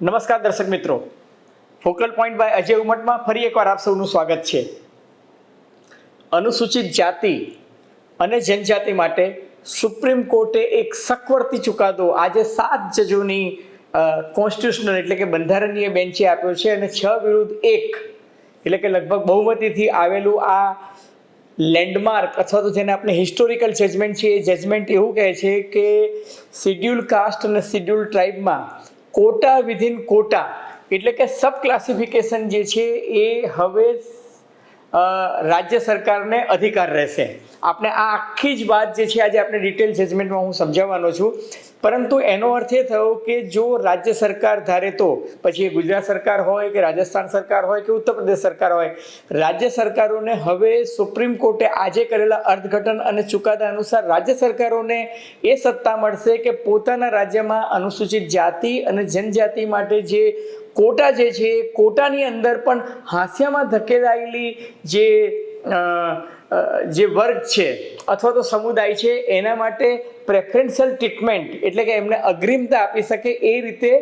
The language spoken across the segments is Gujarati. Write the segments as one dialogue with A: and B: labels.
A: નમસ્કાર દર્શક મિત્રો. ફોકલ પોઈન્ટ બાય અજય ઉમટમાં ફરી એકવાર આપ સૌનું સ્વાગત છે. અનુસૂચિત જાતિ અને જનજાતિ માટે સુપ્રીમ કોર્ટે એક સકવર્તી ચુકાદો આજે સાત જજોની કોન્સ્ટિટ્યુશનલ એટલે કે બંધારણીય બેન્ચે આપ્યો છે અને છ વિરુદ્ધ એક, એટલે કે લગભગ બહુમતીથી આવેલું આ લેન્ડમાર્ક અથવા તો જેને આપણે હિસ્ટોરિકલ જજમેન્ટ છે એ જજમેન્ટ એવું કહે છે કે શિડ્યુલ કાસ્ટ અને શિડ્યુલ ટ્રાઇબમાં કોટા વિધિન કોટા એટલે કે સબ ક્લાસિફિકેશન જે છે એ હવે રાજ્ય સરકારને અધિકાર રહેશે. આપણે આ આખી જ વાત જે છે આજે આપણે ડિટેલ જજમેન્ટમાં હું સમજાવવાનો છું. પરંતુ એનો અર્થ એ થયો કે જો રાજ્ય સરકાર ધારે તો, પછી ગુજરાત સરકાર હોય કે રાજસ્થાન સરકાર હોય કે ઉત્તર પ્રદેશ સરકાર હોય, રાજ્ય સરકારોને હવે સુપ્રીમ કોર્ટે આજે કરેલા અર્થઘટન અને ચુકાદા અનુસાર રાજ્ય સરકારોને એ સત્તા મળશે કે પોતાના રાજ્યમાં અનુસૂચિત જાતિ અને જનજાતિ માટે જે કોટા જે છે, કોટાની અંદર પણ હાસ્યામાં ધકેલાયેલી જે જે વર્ગ છે અથવા તો સમુદાય છે, એના માટે પ્રેફરન્શિયલ ટ્રીટમેન્ટ એટલે કે એમને અગ્રિમતા આપી શકે એ રીતે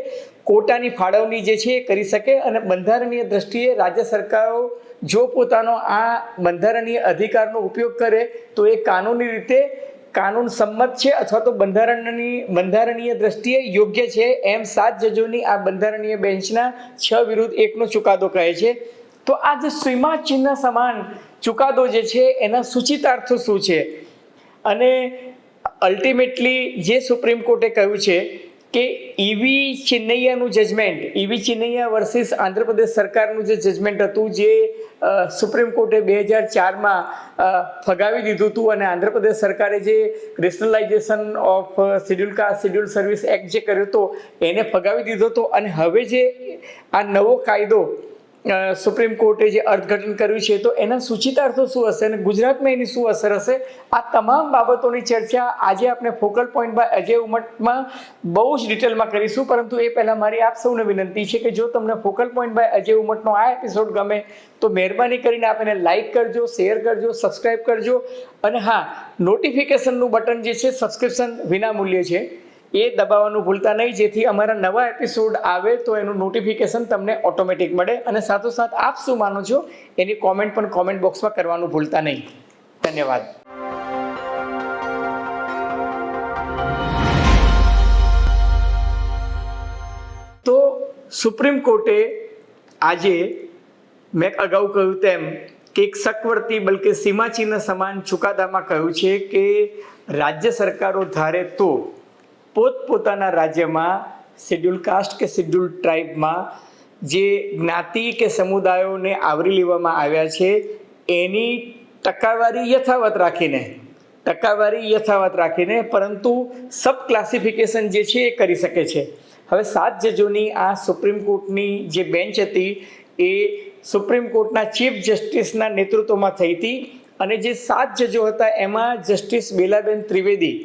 A: કોટાની ફાળવણી જે છે એ કરી શકે અને બંધારણીય દ્રષ્ટિએ રાજ્ય સરકારો જો પોતાનો આ બંધારણીય અધિકારનો ઉપયોગ કરે તો એ કાનૂની રીતે કાનૂન સંમત છે અથવા તો બંધારણની, બંધારણીય દ્રષ્ટિએ યોગ્ય છે? એમ સાત જજોની આ બંધારણીય બેન્ચના છ વિરુદ્ધ એકનો ચુકાદો કહે છે. તો આ જે ચિહ્ન સમાન ચુકાદો જે છે, એના સૂચિતાર્થો શું છે? અને અલ્ટિમેટલી જે સુપ્રીમ કોર્ટે કહ્યું છે કે E V ચિન્નૈયાનું judgment E V Chinnaiah versus Andhra Pradesh સરકારનું જે જજમેન્ટ હતું, જે સુપ્રીમ કોર્ટે બે હજાર ચારમાં ફગાવી દીધું હતું અને આંધ્રપ્રદેશ સરકારે જે rationalisation of schedule caste schedule service act જે કર્યો હતો, એને ફગાવી દીધો હતો. અને હવે જે આ નવો કાયદો સુપ્રીમ કોર્ટે જે અર્થઘટન કર્યું છે, તો એના સૂચિતાર્થો શું હશે અને ગુજરાતમાં એની શું અસર હશે? આ તમામ બાબતોની ચર્ચા આજે આપણે ફોકલ પોઈન્ટ બાય અજય ઉમટમાં બહુ જ ડિટેલમાં કરીશું, પરંતુ એ પહેલાં મારી આપ સૌને વિનંતી છે કે જો તમને ફોકલ પોઈન્ટ બાય અજય ઉમટનો આ એપિસોડ ગમે, તો મહેરબાની કરીને આપ એને લાઇક કરજો શેર કરજો સબસ્ક્રાઈબ કરજો. અને હા નોટિફિકેશનનું બટન જે છે સબસ્ક્રિપ્શન વિના મૂલ્ય છે. એ દબાવવાનું ભૂલતા નહીં. જેથી અમારા નવા એપિસોડ આવે તો એનું નોટિફિકેશન તમને ઓટોમેટિક મળે. અને સાથોસાથ આપ શું માનો છો? એની કોમેન્ટ પણ કોમેન્ટ બોક્સમાં કરવાનું ભૂલતા નહીં. ધન્યવાદ. તો સુપ્રીમ કોર્ટે આજે મેં અગાઉ કહ્યું તેમ કે એક સકવર્તી બલકે સીમાચિહ્ન સમાન ચુકાદામાં કહ્યું છે કે રાજ્ય સરકારો ધારે તો પોતપોતાના રાજ્યમાં શેડ્યુલ કાસ્ટ કે શેડ્યુલ ટ્રાઇબમાં જે જ્ઞાતિ કે સમુદાયોને આવરી લેવામાં આવ્યા છે, એની ટકાવારી યથાવત રાખીને, ટકાવારી યથાવત રાખીને પરંતુ સબ ક્લાસિફિકેશન જે છે એ કરી શકે છે. હવે સાત જજોની આ સુપ્રીમ કોર્ટની જે બેન્ચ હતી, એ સુપ્રીમ કોર્ટના ચીફ જસ્ટિસના નેતૃત્વમાં થઈ હતી અને જે સાત જજો હતા, એમાં જસ્ટિસ બેલાબેન ત્રિવેદી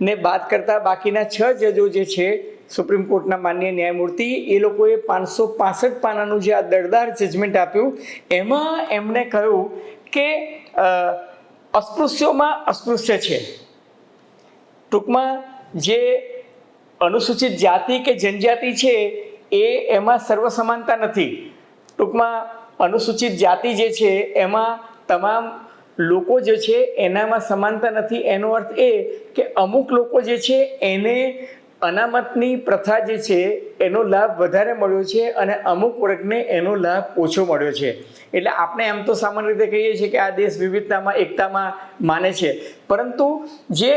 A: ને બાદ કરતા બાકીના છ જજો જે છે સુપ્રીમ કોર્ટના માન્ય ન્યાયમૂર્તિ, એ લોકોએ પાંચસો પાસઠ પાનાનું જે આ દળદાર જજમેન્ટ આપ્યું, એમાં એમણે કહ્યું કે અસ્પૃશ્યોમાં અસ્પૃશ્ય છે. ટૂંકમાં જે અનુસૂચિત જાતિ કે જનજાતિ છે, એ એમાં સર્વસમાનતા નથી. ટૂંકમાં અનુસૂચિત જાતિ જે છે, એમાં તમામ લોકો જે છે એનામાં સમાનતા નથી. એનો અર્થ એ કે અમુક લોકો જે છે એને અનામતની પ્રથા જે છે એનો લાભ વધારે મળ્યો છે અને અમુક વર્ગને એનો લાભ ઓછો મળ્યો છે. એટલે આપણે એમ તો સામાન્ય રીતે કહીએ છીએ કે આ દેશ વિવિધતામાં, એકતામાં માને છે. પરંતુ જે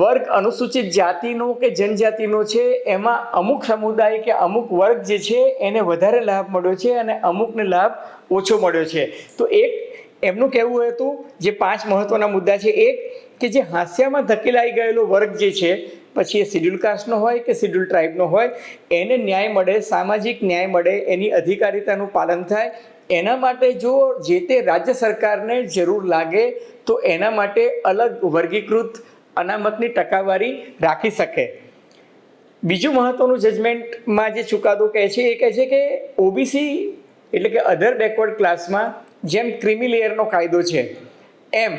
A: વર્ગ અનુસૂચિત જાતિનો કે જનજાતિનો છે, એમાં અમુક સમુદાય કે અમુક વર્ગ જે છે એને વધારે લાભ મળ્યો છે અને અમુકને લાભ ઓછો મળ્યો છે. તો એક એમનું કહેવું હતું, જે પાંચ મહત્વના મુદ્દા છે, એક કે જે હાસ્યામાં ધકેલાઈ ગયેલો વર્ગ જે છે, પછી એ શિડ્યુલ કાસ્ટનો હોય કે શિડ્યુલ ટ્રાઇબનો હોય, એને ન્યાય મળે, સામાજિક ન્યાય મળે, એની અધિકારિતાનું પાલન થાય, એના માટે જો જે તે રાજ્ય સરકારને જરૂર લાગે, તો એના માટે અલગ વર્ગીકૃત અનામતની ટકાવારી રાખી શકે. બીજું મહત્વનું જજમેન્ટમાં જે ચુકાદો કહે છે, એ કહે છે કે ઓબીસી એટલે કે અધર બેકવર્ડ ક્લાસમાં જેમ ક્રિમી લેયરનો કાયદો છે, એમ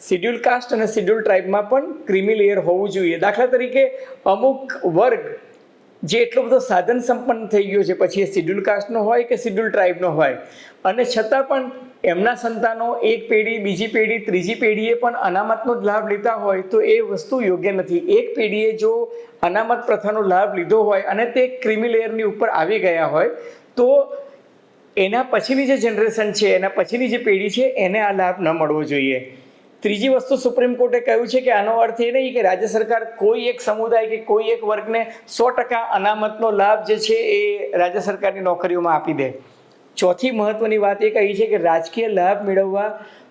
A: શિડ્યુલ કાસ્ટ અને શિડ્યુલ ટ્રાઇબમાં પણ ક્રિમી લેયર હોવું જોઈએ. દાખલા તરીકે, અમુક વર્ગ જે એટલો બધો સાધન સંપન્ન થઈ ગયો છે, પછી એ શિડ્યુલ કાસ્ટનો હોય કે શિડ્યુલ ટ્રાઇબનો હોય. અને છતાં પણ એમના સંતાનો એક પેઢી, બીજી પેઢી, ત્રીજી પેઢીએ પણ અનામતનો જ લાભ લેતા હોય તો એ વસ્તુ યોગ્ય નથી. એક પેઢીએ જો અનામત પ્રથાનો લાભ લીધો હોય અને તે ક્રિમી લેયરની ઉપર આવી ગયા હોય, તો એના પછીની જે જનરેશન છે, એના પછીની જે પેઢી છે, એને આ લાભ ન મળવો જોઈએ. ત્રીજી વસ્તુ સુપ્રીમ કોર્ટે કહ્યું છે કે આનો અર્થ એ નહીં કે રાજ્ય સરકાર કોઈ એક સમુદાય કે કોઈ એક વર્ગને સો ટકા અનામતનો લાભ જે છે એ રાજ્ય સરકારની નોકરીઓમાં આપી દે. ચોથી મહત્વની વાત એ કહી છે કે રાજકીય લાભ મેળવવા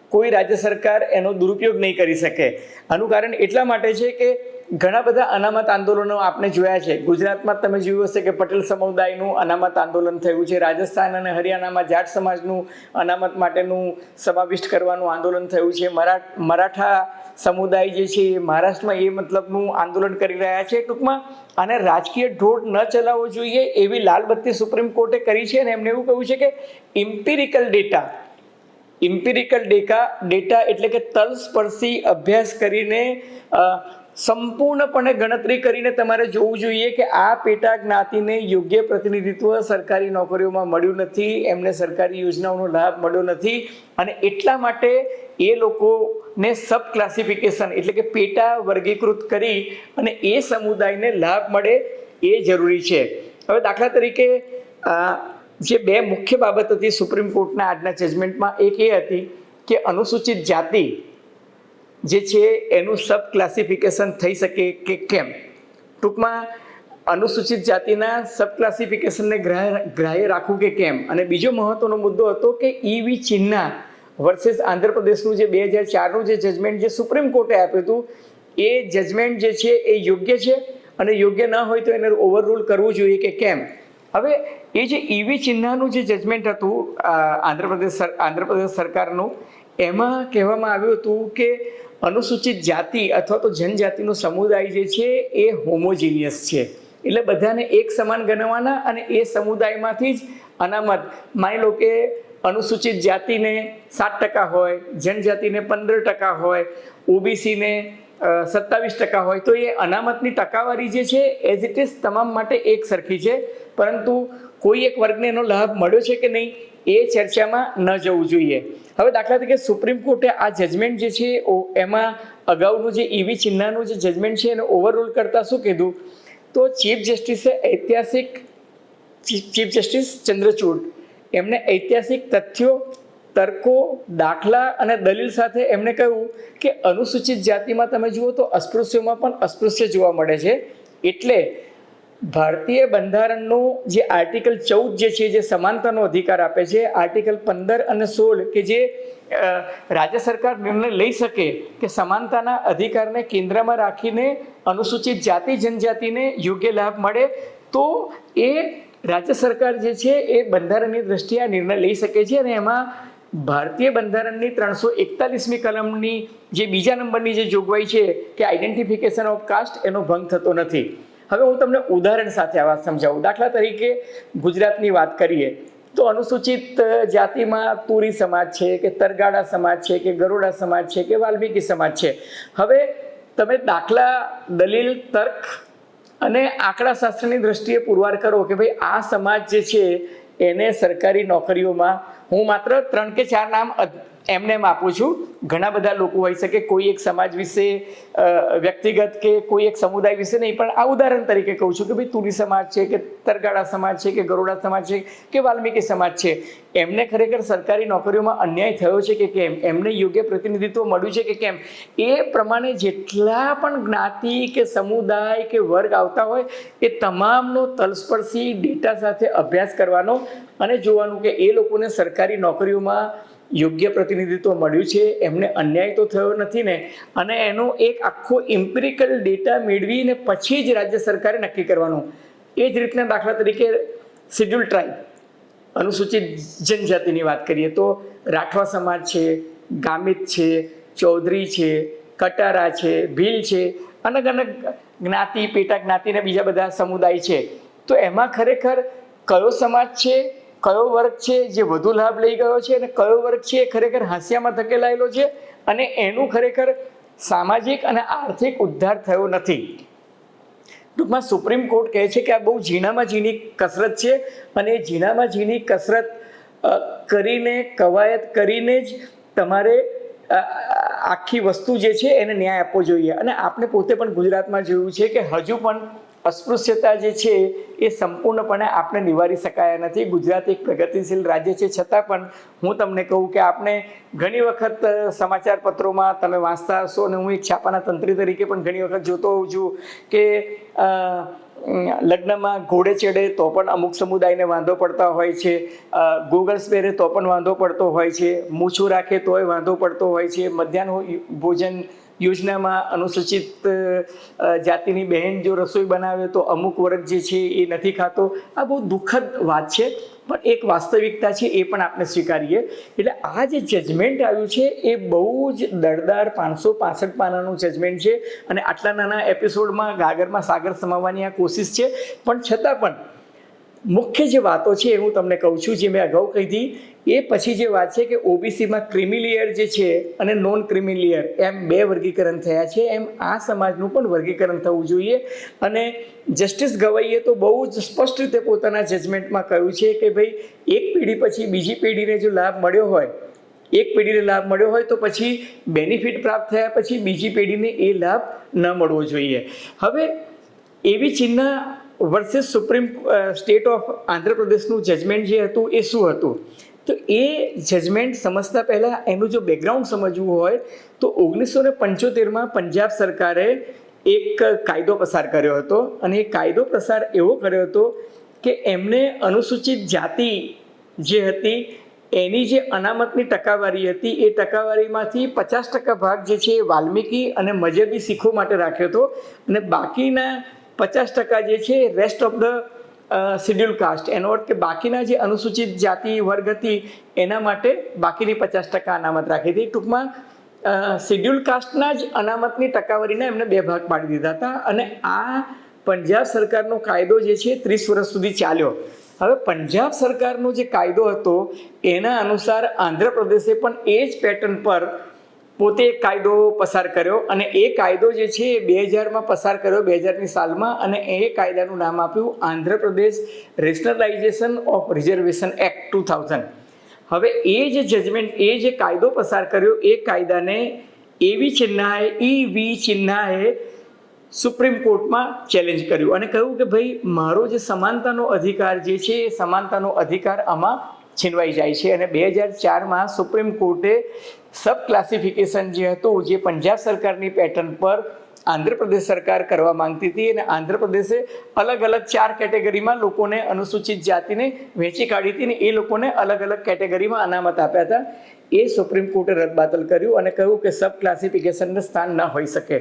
A: કોઈ રાજ્ય સરકાર એનો દુરુપયોગ નહીં કરી શકે. આનું કારણ એટલા માટે છે કે ઘણા બધા અનામત આંદોલનો આપણે જોયા છે. ગુજરાતમાં તમે જોયું હશે કે પટેલ સમુદાયનું અનામત આંદોલન થયું છે. રાજસ્થાન અને હરિયાણામાં જાટ સમાજનું અનામત માટેનું સમાવિષ્ટ કરવાનું આંદોલન થયું છે. મરા, મરાઠા સમુદાય જે છે એ મહારાષ્ટ્રમાં એ મતલબનું આંદોલન કરી રહ્યા છે. ટૂંકમાં આને રાજકીય ઢોળ ન ચલાવવો જોઈએ એવી લાલબત્તી સુપ્રીમ કોર્ટે કરી છે અને એમને એવું કહ્યું છે કે empirical data empirical data data એટલે કે તલસ્પર્શી અભ્યાસ કરીને સંપૂર્ણપણે ગણતરી કરીને તમારે જોવું જોઈએ કે આ પેટા જ્ઞાતિને યોગ્ય પ્રતિનિધિત્વ સરકારી નોકરીઓમાં મળ્યું નથી, એમને સરકારી યોજનાઓનો લાભ મળ્યો નથી અને એટલા માટે એ લોકોને સબ ક્લાસિફિકેશન એટલે કે પેટા વર્ગીકૃત કરી અને એ સમુદાયને લાભ મળે એ જરૂરી છે. હવે દાખલા તરીકે જે બે મુખ્ય બાબત હતી સુપ્રીમ કોર્ટના આજના જજમેન્ટમાં, એક એ હતી કે અનુસૂચિત જાતિ જે છે એનું સબ ક્લાસિફિકેશન થઈ શકે કે કેમ? ટૂંકમાં અનુસૂચિત જાતિના સબ ક્લાસિફિકેશનને ગ્રાહ્ય ગ્રાહ્ય રાખવું કે કેમ? અને બીજો મહત્વનો મુદ્દો હતો કે ઈવી ચિહ્ના વર્સેસ આંધ્રપ્રદેશનું જે બે હજાર ચારનું જે જજમેન્ટ જે સુપ્રીમ કોર્ટે આપ્યું હતું, એ જજમેન્ટ જે છે એ યોગ્ય છે અને યોગ્ય ન હોય તો એને ઓવરરૂલ કરવું જોઈએ કે કેમ? હવે એ જે ઈવી ચિહ્નનું જે જજમેન્ટ હતું આંધ્રપ્રદેશ આંધ્રપ્રદેશ સરકારનું, એમાં કહેવામાં આવ્યું હતું કે અનુસૂચિત જાતિ અથવા તો જનજાતિનો સમુદાય જે છે એ હોમોજીનિયસ છે. એટલે બધાને એક સમાન ગણવાના અને એ સમુદાયમાંથી જ અનામત. માની લો કે અનુસૂચિત જાતિને સાત ટકા હોય, જનજાતિને પંદર ટકા હોય, ઓબીસીને સત્તાવીસ ટકા હોય, તો એ અનામતની ટકાવારી જે છે એઝ ઇટ ઇઝ તમામ માટે એક સરખી છે. પરંતુ કોઈ એક વર્ગને એનો લાભ મળ્યો છે કે નહીં? એ ચર્ચામાં ન જવું જોઈએ. હવે દાખલા તરીકે સુપ્રીમ કોર્ટે આ જજમેન્ટ જે છે એમાં અગાઉનું જે ઈવી ચિહ્નાનું જે જજમેન્ટ છે, એને ઓવરરૂલ કરતાં શું કીધું? તો ચીફ જસ્ટિસે ઐતિહાસિક ચીફ જસ્ટિસ ચંદ્રચૂડ, એમને ઐતિહાસિક તથ્યો, તર્કો, દાખલા અને દલીલ સાથે એમણે કહ્યું કે અનુસૂચિત જાતિમાં તમે જુઓ તો અસ્પૃશ્યોમાં પણ અસ્પૃશ્ય જોવા મળે છે. એટલે ભારતીય બંધારણનું જે આર્ટિકલ ચૌદ જે છે, જે સમાનતાનો અધિકાર આપે છે, આર્ટિકલ પંદર અને સોળ કે જે રાજ્ય સરકાર નિર્ણય લઈ શકે કે સમાનતાના અધિકારને કેન્દ્રમાં રાખીને અનુસૂચિત જાતિ, જનજાતિને યોગ્ય લાભ મળે, તો એ રાજ્ય સરકાર જે છે, એ બંધારણની દ્રષ્ટિએ આ નિર્ણય લઈ શકે છે અને એમાં ભારતીય બંધારણની ત્રણસો એકતાલીસમી કલમની જે બીજા નંબરની જે જોગવાઈ છે કે આઈડેન્ટિફિકેશન ઓફ કાસ્ટ એનો ભંગ થતો નથી. હવે હું તમને ઉદાહરણ સાથે આ વાત સમજાવું. દાખલા તરીકે ગુજરાતની વાત કરીએ, તો અનુસૂચિત જાતિમાં તુરી સમાજ છે કે તરગાડા સમાજ છે કે ગરોડા સમાજ છે કે વાલ્મીકી સમાજ છે. હવે તમે દાખલા, દલીલ, તર્ક અને આંકડાશાસ્ત્રની દ્રષ્ટિએ પુરવાર કરો કે ભાઈ આ સમાજ જે છે, એને સરકારી નોકરીઓમાં હું માત્ર ત્રણ કે ચાર નામ એમને એમ આપું છું, ઘણા બધા લોકો હોઈ શકે કોઈ એક સમાજ વિશે વ્યક્તિગત કે કોઈ એક સમુદાય વિશે નહીં, પણ આ ઉદાહરણ તરીકે કહું છું કે ભાઈ તુરી સમાજ છે, કે તરગાળા સમાજ છે, કે ગરોડા સમાજ છે, કે વાલ્મીકી સમાજ છે, એમને ખરેખર સરકારી નોકરીઓમાં અન્યાય થયો છે કે કેમ? એમને યોગ્ય પ્રતિનિધિત્વ મળ્યું છે કે કેમ? એ પ્રમાણે જેટલા પણ જ્ઞાતિ કે સમુદાય કે વર્ગ આવતા હોય, એ તમામનો તલસ્પર્શી ડેટા સાથે અભ્યાસ કરવાનો અને જોવાનું કે એ લોકોને સરકારી નોકરીઓમાં યોગ્ય પ્રતિનિધિત્વ મળ્યું છે, એમને અન્યાય તો થયો નથી ને, અને એનો એક આખો ઇમ્પિરિકલ ડેટા મેળવીને પછી જ રાજ્ય સરકારે નક્કી કરવાનું. એ જ રીતના દાખલા તરીકે શિડ્યુલ ટ્રાઇબ અનુસૂચિત જનજાતિની વાત કરીએ તો રાઠવા સમાજ છે, ગામિત છે, ચૌધરી છે, કટારા છે, ભીલ છે અલગ અલગ જ્ઞાતિ, પેટા જ્ઞાતિને બીજા બધા સમુદાય છે. તો એમાં ખરેખર કયો સમાજ છે કયો વર્ગ છે જે વધુ લાભ લઈ ગયો છે અને કયો વર્ગ છે એ ખરેખર હાંસિયામાં ધકેલાયેલો છે અને એનું ખરેખર સામાજિક અને આર્થિક ઉદ્ધાર થયો નથી. ટૂંકમાં સુપ્રીમ કોર્ટ કહે છે કે આ બહુ ઝીણામાં ઝીણી કસરત છે અને એ ઝીણામાં ઝીણી કસરત કરીને, કવાયત કરીને જ તમારે આખી વસ્તુ જે છે એને ન્યાય આપવો જોઈએ. અને આપણે પોતે પણ ગુજરાતમાં જોયું છે કે હજુ પણ અસ્પૃશ્યતા જે છે એ સંપૂર્ણપણે આપણે નિવારી શકાયા નથી. ગુજરાત એક પ્રગતિશીલ રાજ્ય છે. છતાં પણ હું તમને કહું કે આપણે ઘણી વખત સમાચાર પત્રોમાં તમે વાંચતા હશો અને હું એક છાપાના તંત્રી તરીકે પણ ઘણી વખત જોતો હોઉં છું કે લગ્નમાં ઘોડે ચડે તો પણ અમુક સમુદાયને વાંધો પડતા હોય છે. ગોગલ્સ પહેરે તો પણ વાંધો પડતો હોય છે. મૂછું રાખે તોય વાંધો પડતો હોય છે. મધ્યાહન ભોજન યોજનામાં અનુસૂચિત જાતિની બહેન જો રસોઈ બનાવે તો અમુક વર્ગ જે છે એ નથી ખાતો. આ બહુ દુઃખદ વાત છે, પણ એક વાસ્તવિકતા છે એ પણ આપણે સ્વીકારીએ. એટલે આ જે જજમેન્ટ આવ્યું છે એ બહુ જ દળદાર પાંચસો પાસઠ પાનાનું જજમેન્ટ છે. અને આટલા નાના એપિસોડમાં ગાગરમાં સાગર સમાવવાની આ કોશિશ છે. પણ છતાં પણ મુખ્ય જે વાતો છે એ હું તમને કહું છું, જે મેં અગાઉ કહીધી એ પછી જે વાત છે કે ઓબીસીમાં ક્રિમિલિયર જે છે અને નોન ક્રિમિલિયર એમ બે વર્ગીકરણ થયા છે, એમ આ સમાજનું પણ વર્ગીકરણ થવું જોઈએ. અને જસ્ટિસ ગવાઈએ તો બહુ જ સ્પષ્ટ રીતે પોતાના જજમેન્ટમાં કહ્યું છે કે ભાઈ, એક પેઢી પછી બીજી પેઢીને જો લાભ મળ્યો હોય, એક પેઢીને લાભ મળ્યો હોય તો પછી બેનિફિટ પ્રાપ્ત થયા પછી બીજી પેઢીને એ લાભ ન મળવો જોઈએ. હવે એવી ચિહ્ન વર્સેસ સુપ્રીમ સ્ટેટ ઓફ આંધ્રપ્રદેશનું જજમેન્ટ જે હતું, એ શું હતું? તો એ જજમેન્ટ સમજતા પહેલાં એનું જો બેકગ્રાઉન્ડ સમજવું હોય, તો ઓગણીસો ને પંચોતેરમાં પંજાબ સરકારે એક કાયદો પસાર કર્યો હતો. અને એ કાયદો પસાર એવો કર્યો હતો કે એમને અનુસૂચિત જાતિ જે હતી, એની જે અનામતની ટકાવારી હતી, એ ટકાવારીમાંથી પચાસ ટકા ભાગ જે છે એ વાલ્મીકી અને મજબી શીખો માટે રાખ્યો હતો. અને બાકીના પચાસ ટકા જે છે rest of the schedule caste એનો અર્થ કે બાકીના જે અનુસૂચિત જાતિ વર્ગ હતી એના માટે બાકીની પચાસ ટકા અનામત રાખી હતી. ટૂંકમાં શિડ્યુલ કાસ્ટના જ અનામતની ટકાવારીના એમને બે ભાગ પાડી દીધા હતા. અને આ પંજાબ સરકારનો કાયદો જે છે, ત્રીસ વર્ષ સુધી ચાલ્યો. હવે પંજાબ સરકારનો જે કાયદો હતો, એના અનુસાર આંધ્રપ્રદેશે પણ એ જ પેટર્ન પર પોતે કાયદો પસાર કર્યો અને એ કાયદો જે છે એ બે હજારમાં પસાર કર્યો બે હજારની સાલમાં અને એ કાયદાનું નામ આપ્યું Andhra Pradesh rationalisation of reservation act two thousand. હવે એ જે જજમેન્ટ, એ જે કાયદો પસાર કર્યો એ કાયદાને એવી ચિહ્નાએ ઈ વી ચિહ્નાએ સુપ્રીમ કોર્ટમાં ચેલેન્જ કર્યું અને કહ્યું કે ભાઈ મારો જે સમાનતાનો અધિકાર જે છે એ સમાનતાનો અધિકાર આમાં છીનવાઈ જાય છે અને બે હજાર ચારમાં સુપ્રીમ કોર્ટે સબ ક્લાસિફિકેશન જે હતું, જે પંજાબ સરકારની પેટર્ન પર આંધ્રપ્રદેશ સરકાર કરવા માંગતી હતી અને આંધ્રપ્રદેશે અલગ અલગ ચાર કેટેગરીમાં લોકોને અનુસૂચિત જાતિને વહેંચી કાઢી હતી અને એ લોકોને અલગ અલગ કેટેગરીમાં અનામત આપ્યા હતા. એ સુપ્રીમ કોર્ટે રદબાતલ કર્યું અને કહ્યું કે સબ ક્લાસિફિકેશનને સ્થાન ન હોઈ શકે.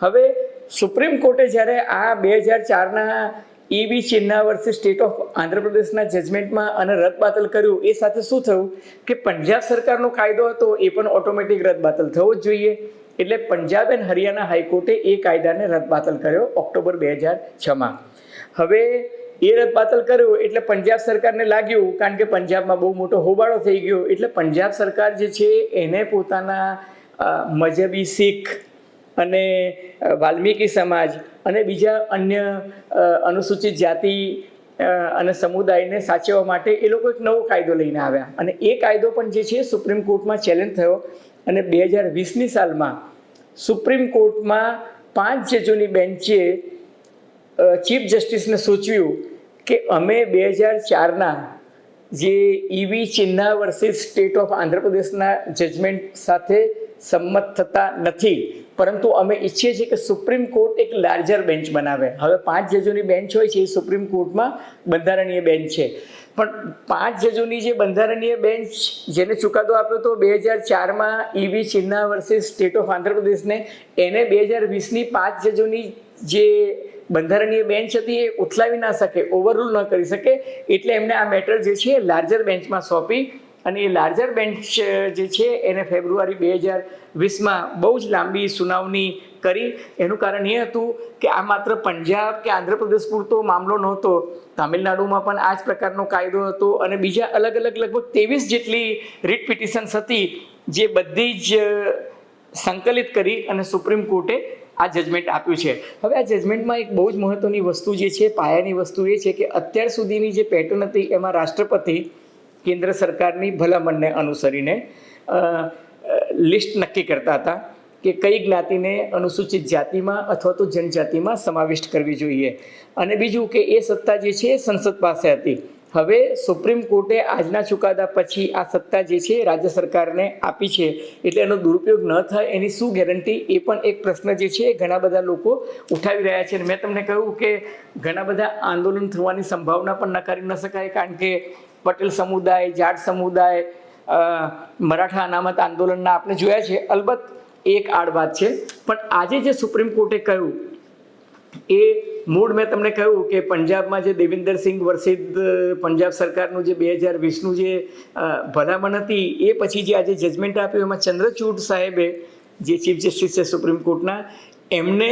A: હવે સુપ્રીમ કોર્ટે જ્યારે આ બે હજાર ચારના ઈવી ચિહ્ના વર્ષે સ્ટેટ ઓફ આંધ્રપ્રદેશના જજમેન્ટમાં અને રદબાતલ કર્યું. એ સાથે શું થયું? કે પંજાબ સરકારનો કાયદો હતો, એ પણ ઓટોમેટિક રદબાતલ થવો જ જોઈએ. એટલે પંજાબ એન્ડ હરિયાણા હાઈકોર્ટે એ કાયદાને રદબાતલ કર્યો ઓક્ટોબર બે હજાર છમાં. હવે એ રદબાતલ કર્યું એટલે પંજાબ સરકારને લાગ્યું, કારણ કે પંજાબમાં બહુ મોટો હોબાળો થઈ ગયો. એટલે પંજાબ સરકાર જે છે, એને પોતાના મજહબી શીખ અને વાલ્મીકી સમાજ અને બીજા અન્ય અનુસૂચિત જાતિ અને સમુદાયને સાચવવા માટે એ લોકો એક નવો કાયદો લઈને આવ્યા. અને એ કાયદો પણ જે છે સુપ્રીમ કોર્ટમાં ચેલેન્જ થયો. અને બે હજાર વીસની સાલમાં સુપ્રીમ કોર્ટમાં પાંચ જજોની બેન્ચે ચીફ જસ્ટિસને સૂચવ્યું કે અમે બે હજાર ચારના જે EV Chinnaiah versus state of આંધ્રપ્રદેશના જજમેન્ટ સાથે સંમત થતા નથી. પરંતુ અમે ઈચ્છીએ છીએ કે સુપ્રીમ કોર્ટ એક લાર્જર બેન્ચ બનાવે. હવે પાંચ જજોની બેન્ચ હોય છે એ સુપ્રીમ કોર્ટમાં બંધારણીય બેન્ચ છે. પણ પાંચ જજોની જે બંધારણીય બેન્ચ જેને ચુકાદો આપ્યો હતો બે હજાર ચારમાં EV Chinna versus state of આંધ્રપ્રદેશને, એને બે હજાર વીસની પાંચ જજોની જે બંધારણીય બેન્ચ હતી એ ઉથલાવી ના શકે, ઓવરરૂલ ન કરી શકે, એટલે એમને આ મેટર જે છે લાર્જર બેન્ચમાં સોંપી અને એ લાર્જર બેન્ચ જે છે, એને ફેબ્રુઆરી બે હજાર વીસમાં બહુ જ લાંબી સુનાવણી કરી. એનું કારણ એ હતું કે આ માત્ર પંજાબ કે આંધ્રપ્રદેશ પૂરતો મામલો નહોતો. તામિલનાડુમાં પણ આ જ પ્રકારનો કાયદો હતો અને બીજા અલગ અલગ લગભગ ત્રેવીસ જેટલી રીટ પિટિશન્સ હતી જે બધી જ સંકલિત કરી અને સુપ્રીમ કોર્ટે આ જજમેન્ટ આપ્યું છે. હવે આ જજમેન્ટમાં એક બહુ જ મહત્ત્વની વસ્તુ જે છે, પાયાની વસ્તુ એ છે કે અત્યાર સુધીની જે પેટર્ન હતી એમાં રાષ્ટ્રપતિ કેન્દ્ર સરકારની ભલામણને અનુસરીને લિસ્ટ નક્કી કરતા હતા કે કઈ જ્ઞાતિને અનુસૂચિત જાતિમાં અથવા તો જનજાતિમાં સમાવિષ્ટ કરવી જોઈએ. અને બીજું કે એ સત્તા જે છે સંસદ પાસે હતી. હવે સુપ્રીમ કોર્ટે આજના ચુકાદા પછી આ સત્તા જે છે રાજ્ય સરકારને આપી છે એટલે એનો દુરુપયોગ ન થાય એની શું ગેરંટી એ પણ એક પ્રશ્ન જે છે ઘણા બધા લોકો ઉઠાવી રહ્યા છે. મેં તમને કહ્યું કે ઘણા બધા આંદોલન થવાની સંભાવના પણ નકારી ન શકાય, કારણ કે પટેલ સમુદાય, જાટ સમુદાય મરાઠા અનામત આંદોલનના આપણે જોયા છે. અલબત્ત એક આડ વાત છે. પણ આજે જે સુપ્રીમ કોર્ટે કહ્યું, એ મૂળ મેં તમને કહ્યું કે પંજાબમાં જે દેવિન્દરસિંહ વર્ષિત પંજાબ સરકારનું જે બે હજાર વીસનું જે ભલામણ હતી, એ પછી જે આજે જજમેન્ટ આપ્યું, એમાં ચંદ્રચૂડ સાહેબે જે ચીફ જસ્ટિસ છે સુપ્રીમ કોર્ટના, એમને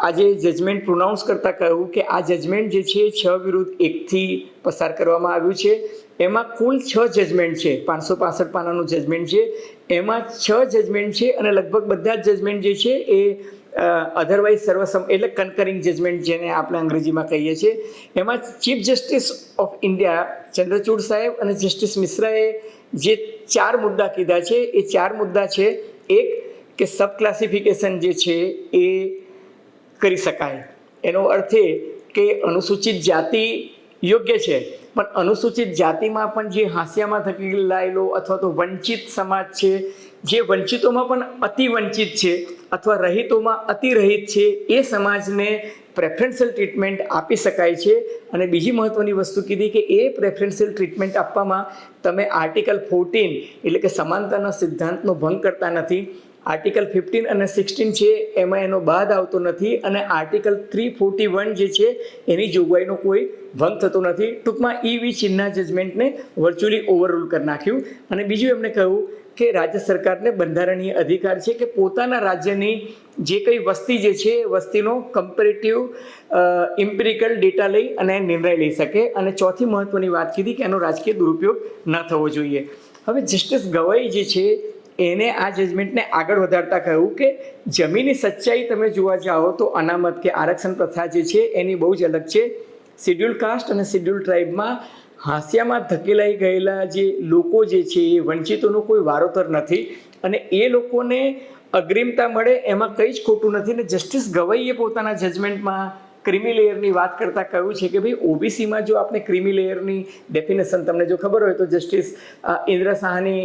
A: આજે જજમેન્ટ પ્રોનાઉન્સ કરતાં કહ્યું કે આ જજમેન્ટ જે છે, છ વિરુદ્ધ એકથી પસાર કરવામાં આવ્યું છે. એમાં કુલ છ જજમેન્ટ છે. પાંચસો પાસઠ પાનાનું જજમેન્ટ છે. એમાં છ જજમેન્ટ છે અને લગભગ બધા જ જજમેન્ટ જે છે એ અધરવાઇઝ સર્વસમ એટલે કન્કરિંગ જજમેન્ટ જેને આપણે અંગ્રેજીમાં કહીએ છીએ. એમાં chief justice of India Chandrachud સાહેબ અને જસ્ટિસ મિશ્રાએ જે ચાર મુદ્દા કીધા છે, એ ચાર મુદ્દા છે. એક, કે સબ ક્લાસિફિકેશન જે છે એ કરી શકાય. એનો અર્થ એ કે અનુસૂચિત જાતિ યોગ્ય છે, પણ અનુસૂચિત જાતિમાં પણ જે હાંસિયામાં થકેલાયેલો અથવા તો વંચિત સમાજ છે, જે વંચિતોમાં પણ અતિ વંચિત છે અથવા રહિતોમાં અતિ રહિત છે, એ સમાજને પ્રેફરન્શિયલ ટ્રીટમેન્ટ આપી શકાય છે. અને બીજી મહત્ત્વની વસ્તુ કીધી કે એ પ્રેફરન્શિયલ ટ્રીટમેન્ટ આપવામાં તમે આર્ટિકલ ફોર્ટીન એટલે કે સમાનતાના સિદ્ધાંતનો ભંગ કરતા નથી. આર્ટિકલ ફિફ્ટીન અને સિક્સટીન છે, એમાં એનો બાદ આવતો નથી અને આર્ટિકલ થ્રી ફોર્ટી વન જે છે, એની જોગવાઈનો કોઈ ભંગ થતો નથી. ટૂંકમાં ઈ વી જજમેન્ટને વર્ચ્યુઅલી ઓવરરૂલ કરી નાખ્યું. અને બીજું એમને કહ્યું કે રાજ્ય સરકારને બંધારણીય અધિકાર છે કે પોતાના રાજ્યની જે કંઈ વસ્તી જે છે વસ્તીનો કમ્પેરેટિવ ઇમ્પેરિકલ ડેટા લઈ અને નિર્ણય લઈ શકે. અને ચોથી મહત્ત્વની વાત કીધી કે એનો રાજકીય દુરુપયોગ ન થવો જોઈએ. હવે જસ્ટિસ ગવાઈ જે છે એને આ જજમેન્ટને આગળ વધારતા કહ્યું કે જમીનની સચ્ચાઈ તમે જોવા જાઓ તો અનામત કે આરક્ષણ પ્રથા જે છે એની બહુ જ અલગ છે. શિડ્યુલ કાસ્ટ અને શિડ્યુલ ટ્રાઇબમાં હાંસિયામાં ધકેલાઈ ગયેલા જે લોકો જે છે એ વંચિતોનો કોઈ વારોતર નથી અને એ લોકોને અગ્રિમતા મળે એમાં કંઈ જ ખોટું નથી ને જસ્ટિસ ગવાઈએ પોતાના જજમેન્ટમાં ક્રિમી લેયરની વાત કરતાં કહ્યું છે કે ભાઈ, ઓબીસીમાં જો આપણે ક્રિમી લેયરની ડેફિનેશન તમને જો ખબર હોય તો જસ્ટિસ ઇન્દ્ર સાહાની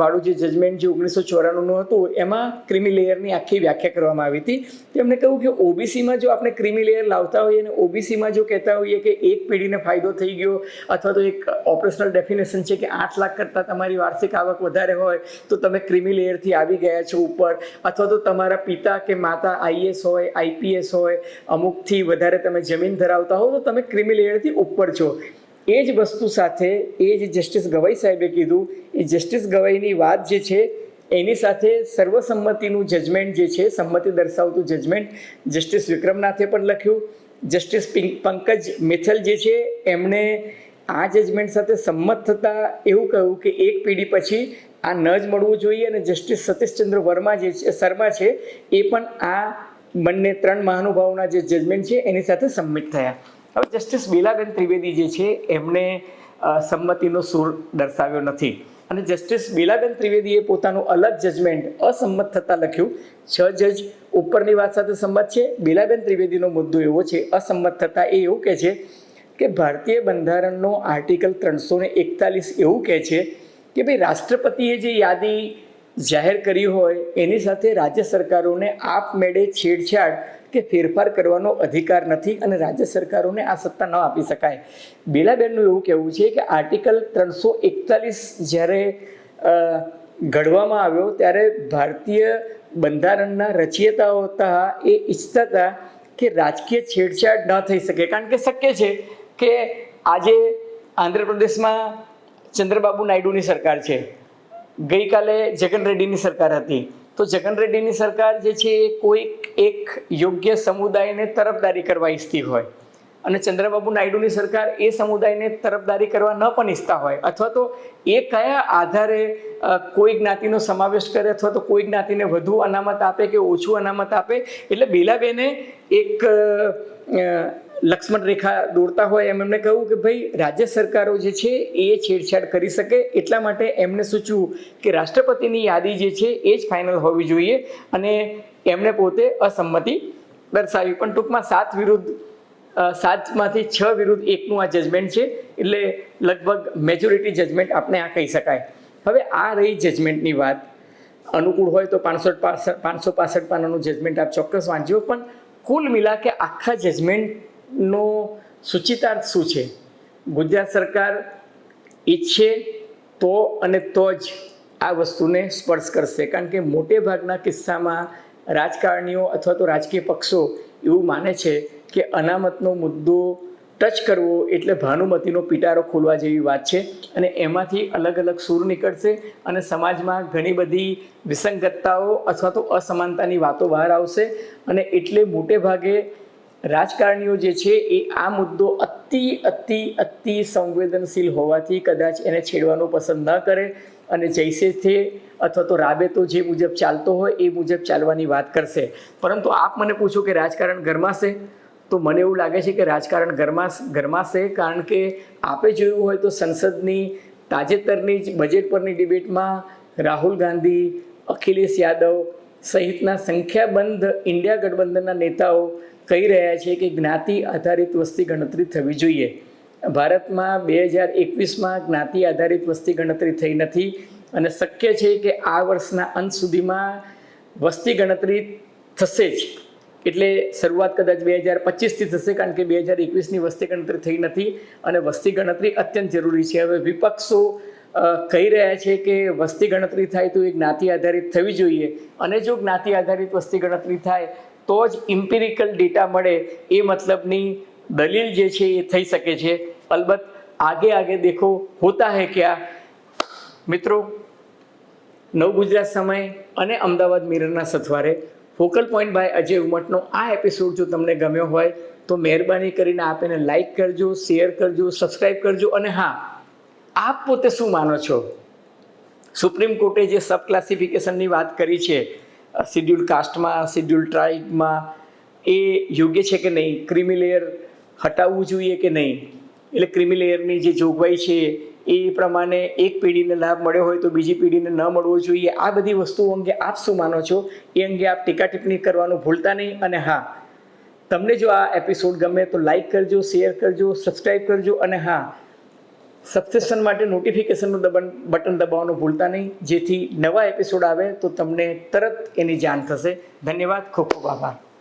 A: વાળું જે જજમેન્ટ જે ઓગણીસો ચોરાણુંનું હતું, એમાં ક્રિમી લેયરની આખી વ્યાખ્યા કરવામાં આવી હતી. તેમણે કહ્યું કે ઓબીસીમાં જો આપણે ક્રિમી લેયર લાવતા હોઈએ અને ઓબીસીમાં જો કહેતા હોઈએ કે એક પેઢીને ફાયદો થઈ ગયો, અથવા તો એક ઓપરેશનલ ડેફિનેશન છે કે આઠ લાખ કરતાં તમારી વાર્ષિક આવક વધારે હોય, તો તમે ક્રિમી લેયરથી આવી ગયા છો ઉપર. અથવા તો તમારા પિતા કે માતા આઈએસ હોય, આઈપીએસ હોય અમુકથી વધારે તમે જમીન ધરાવતા હો, તો તમે ક્રિમી લેયરથી ઉપર છો. એ જ વસ્તુ સાથે, એ જે જસ્ટિસ ગવાઈ સાહેબે કીધું, એ જસ્ટિસ ગવાઈની વાત જે છે, એની સાથે સર્વસંમતિનું જજમેન્ટ જે છે, સંમતિ દર્શાવતું જજમેન્ટ જસ્ટિસ વિક્રમનાથે પણ લખ્યું. જસ્ટિસ પંકજ મિથલ જે છે, એમણે આ જજમેન્ટ સાથે સંમત થતાં એવું કહ્યું કે એક પેઢી પછી આ ન જ મળવું જોઈએ અને જસ્ટિસ સતીશચંદ્ર વર્મા જે છે, શર્મા છે, એ પણ આ બંને ત્રણ મહાનુભાવોના જે જજમેન્ટ છે, એની સાથે સબમિટ થયા. હવે જસ્ટિસ બીલાબેન ત્રિવેદી જે છે એમણે સંમતિનો સૂર દર્શાવ્યો નથી. અને જસ્ટિસ બીલાબેન ત્રિવેદીએ પોતાનું અલગ જજમેન્ટ અસંમત થતાં લખ્યું. છ જજ ઉપરની વાત સાથે સંમત છે. બીલાબેન ત્રિવેદીનો મુદ્દો એવો છે, અસંમત થતાં એ એવું કહે છે કે ભારતીય બંધારણનો આર્ટિકલ ત્રણસો ને એકતાલીસ એવું કહે છે કે ભાઈ રાષ્ટ્રપતિએ જે યાદી જાહેર કરી હોય, એની સાથે રાજ્ય સરકારોને આપમેળે છેડછાડ કે ફેરફાર કરવાનો અધિકાર નથી અને રાજ્ય સરકારોને આ સત્તા ન આપી શકાય. બેલાબેનનું એવું કહેવું છે કે આર્ટિકલ ત્રણસો એકતાલીસ જ્યારે ઘડવામાં આવ્યો ત્યારે ભારતીય બંધારણના રચયતાઓ હતા એ ઈચ્છતા હતા કે રાજકીય છેડછાડ ન થઈ શકે. કારણ કે શક્ય છે કે આજે આંધ્રપ્રદેશમાં ચંદ્રબાબુ નાયડુની સરકાર છે. ગઈકાલે જગન રેડ્ડીની સરકાર હતી. તો જગન રેડ્ડીની સરકાર જે છે એ કોઈક એક યોગ્ય સમુદાયને તરફદારી કરવા ઈચ્છતી હોય. અને ચંદ્રબાબુ નાયડુની સરકાર એ સમુદાયને તરફદારી કરવા ન પણ ઈચ્છતા હોય. અથવા તો એ કયા આધારે કોઈ જ્ઞાતિનો સમાવેશ કરે અથવા તો કોઈ જ્ઞાતિને વધુ અનામત આપે કે ઓછું અનામત આપે? એટલે બેલાબેને એક લક્ષ્મણ રેખા દોરતા હોય એમ એમને કહ્યું કે ભાઈ, રાજ્ય સરકારો જે છે એ છેડછાડ કરી શકે. એટલા માટે એમને સૂચવ્યું કે રાષ્ટ્રપતિની યાદી જે છે એ જ ફાઇનલ હોવી જોઈએ અને એમણે પોતે અસંમતિ દર્શાવી. પણ ટૂંકમાં સાત વિરુદ્ધ સાતમાંથી છ વિરુદ્ધ એકનું આ જજમેન્ટ છે. એટલે લગભગ મેજોરિટી જજમેન્ટ આપણે આ કહી શકાય. હવે આ રહી જજમેન્ટની વાત. અનુકૂળ હોય તો પાંચસો પાંચસો પાસઠ પાનાનું જજમેન્ટ આપ ચોક્કસ વાંચ્યો પણ કુલ મિલા કે આખા જજમેન્ટનો સૂચિતાર્થ શું છે? ગુજરાત સરકાર ઈચ્છે તો અને તો જ આ વસ્તુને સ્પર્શ કરશે. કારણ કે મોટે ભાગના કિસ્સામાં રાજકારણીઓ અથવા તો રાજકીય પક્ષો એવું માને છે કે અનામતનો મુદ્દો ટચ કરવો એટલે ભાનુમતીનો પિટારો ખોલવા જેવી વાત છે અને એમાંથી અલગ અલગ સૂર નીકળશે અને સમાજમાં ઘણી બધી વિસંગતતાઓ અથવા તો અસમાનતાની વાતો બહાર આવશે અને એટલે મોટે ભાગે રાજકારણીઓ જે છે એ આ મુદ્દો અતિ અતિ અતિ સંવેદનશીલ હોવાથી કદાચ એને છેડવાનું પસંદ ન કરે અને જૈસે છે અથવા તો રાબેતો જે મુજબ ચાલતો હોય એ મુજબ ચાલવાની વાત કરશે. પરંતુ આપ મને પૂછો કે રાજકારણ ગરમાશે? તો મને એવું લાગે છે કે રાજકારણ ગરમાશ ગરમાશે કારણ કે આપે જોયું હોય તો સંસદની તાજેતરની જ બજેટ પરની ડિબેટમાં રાહુલ ગાંધી, અખિલેશ યાદવ સહિતના સંખ્યાબંધ ઇન્ડિયા ગઠબંધનના નેતાઓ કહી રહ્યા છે કે જ્ઞાતિ આધારિત વસ્તી ગણતરી થવી જોઈએ. ભારતમાં બે હજાર એકવીસમાં જ્ઞાતિ આધારિત વસ્તી ગણતરી થઈ નથી અને શક્ય છે કે આ વર્ષના અંત સુધીમાં વસ્તી ગણતરી થશે જ. એટલે શરૂઆત કદાચ બે હજાર પચીસથી થશે કારણ કે બે હજાર એકવીસની વસ્તી ગણતરી થઈ નથી અને વસ્તી ગણતરી અત્યંત જરૂરી છે. હવે વિપક્ષો કહી રહ્યા છે કે વસ્તી ગણતરી થાય તો એ જ્ઞાતિ આધારિત થવી જોઈએ અને જો જ્ઞાતિ આધારિત વસ્તી ગણતરી થાય તો જ ઇમ્પિરિકલ ડેટા મળે એ મતલબની દલીલ જે છે એ થઈ શકે છે. અલબત્ત આગે આગે દેખો હોતા હૈ ક્યાં? મિત્રો, નવ ગુજરાત સમય અને અમદાવાદ મિરરના સથવારે ફોકલ પોઈન્ટ બાય અજય ઉમટનો આ એપિસોડ જો તમને ગમ્યો હોય, તો મહેરબાની કરીને આપ એને લાઈક કરજો શેર કરજો સબસ્ક્રાઈબ કરજો અને હા, આપ પોતે શું માનો છો? સુપ્રીમ કોર્ટે જે સબ ક્લાસિફિકેશનની વાત કરી છે શિડ્યુલ કાસ્ટમાં શિડ્યુલ ટ્રાઇબમાં એ યોગ્ય છે કે નહીં? ક્રિમી લેયર હટાવવું જોઈએ કે નહીં? એટલે ક્રિમી લેયરની જે જોગવાઈ છે એ પ્રમાણે એક પેઢીને લાભ મળ્યો હોય તો બીજી પેઢીને ન મળવો જોઈએ. આ બધી વસ્તુઓ અંગે આપ શું માનો છો? એ અંગે આપ ટીકા ટિપ્પણી કરવાનું ભૂલતા નહીં અને હા, તમને જો આ એપિસોડ ગમે તો લાઈક કરજો શેર કરજો સબસ્ક્રાઈબ કરજો અને હા સબસ્ક્રિપ્શન માટે નોટિફિકેશનનું દબન બટન દબાવવાનું ભૂલતા નહીં. જેથી નવા એપિસોડ આવે તો તમને તરત એની જાણ થશે. ધન્યવાદ, ખૂબ ખૂબ આભાર.